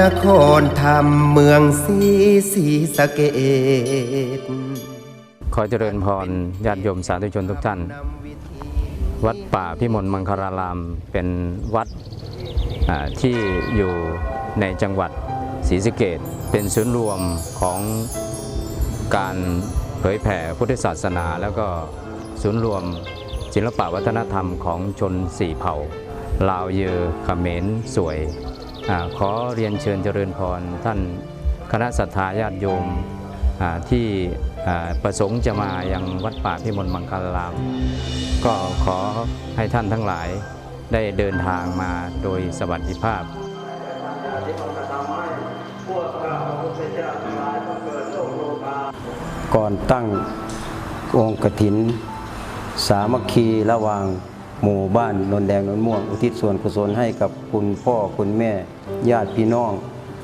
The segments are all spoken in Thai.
นครธรรมเมืองศรีศรีสะเกดขอเจริญพรญาติโยมสาธุชนทุกท่าน วัดป่าพิมลมังคาราราม เป็นวัดที่อยู่ในจังหวัดศรีสะเกดเป็นศูนย์รวมของการเผยแผ่พุทธศาสนา แล้วก็ศูนย์รวมศิลปวัฒนธรรมของชนสี่เผ่า ลาวเยอเขมรสวย ขอเรียนเชิญเจริญพรท่านคณะศรัทธาญาติโยมที่ประสงค์จะมายังวัดป่าพิมลมังคลาราม ก็ขอให้ท่านทั้งหลายได้เดินทางมาโดยสวัสดิภาพก่อนตั้งองค์กฐิน สามัคคีระหว่าง หมู่บ้านนนแดงนนม่วง อุทิศส่วนกุศลให้กับคุณพ่อคุณแม่ญาติพี่น้อง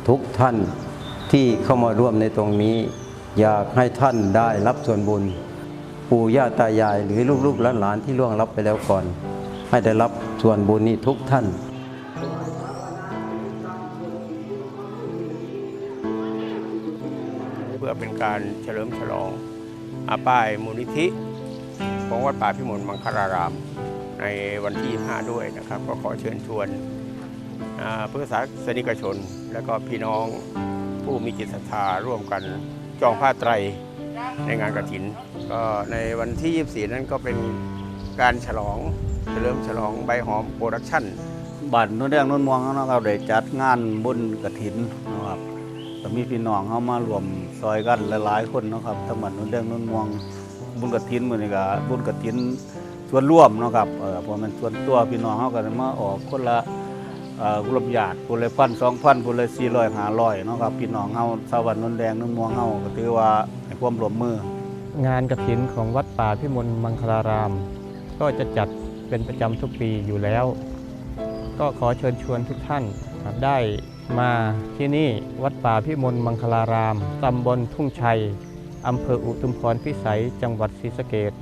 ทุกท่านที่เข้ามาร่วมในตรงนี้ อยากให้ท่านได้รับส่วนบุญ ปู่ย่าตายายหรือลูกๆหลานๆที่ล่วงลับไปแล้วก่อน ให้ได้รับส่วนบุญนี้ทุกท่านเพื่อเป็นการเฉลิมฉลองอาป้ายมูลนิธิของวัดป่าพิมลมังคลาราม ในวันที่ 5 ด้วยนะครับ ก็ขอเชิญชวนพุทธศาสนิกชน และก็พี่น้องผู้มีจิตศรัทธาร่วมกันจองผ้าไตรในงานกระถิน ก็ในวันที่ 24 นั้นก็เป็นการฉลองเฉลิมฉลองใบหอมโปรดักชั่นบ้านโนนแดงโนนม่วงเขานะครับได้จัดงานบุญกฐินนะครับก็มีพี่น้องเขามารวมซอยกันหลายๆคนนะครับทั้งบ้านโนนแดงโนนม่วงบุญกฐินมือนี้ก็บุญกฐิน ส่วนร่วมเนาะครับเออพราะมันส่วนตัวพี่น้องเขาก็ได้มาออกคนละเอ่อกุลญาติคนละพันสองพันคนละสี่ร้อยห้าร้อยเนาะครับพี่น้องเฮาชาวบ้านโนนแดงโนนม่วงเฮาก็ถือว่าให้ความร่วมมืองานกระถินของวัดป่าพิมลมังคลาราม ก็จะจัดเป็นประจำทุกปีอยู่แล้ว ก็ขอเชิญชวนทุกท่านได้มาที่นี่วัดป่าพิมลมังคลารามตำบลทุ่งชัยอำเภออุทุมพรพิสัยจังหวัดศรีสะเกษ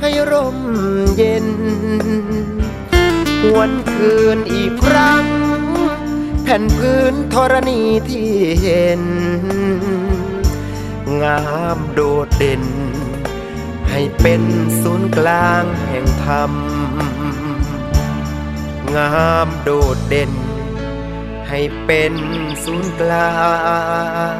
ให้ร่มเย็น หวนคืนอีกครั้ง แผ่นพื้นธรณีที่เห็น งามโดดเด่น ให้เป็นศูนย์กลางแห่งธรรม งามโดดเด่น ให้เป็นศูนย์กลาง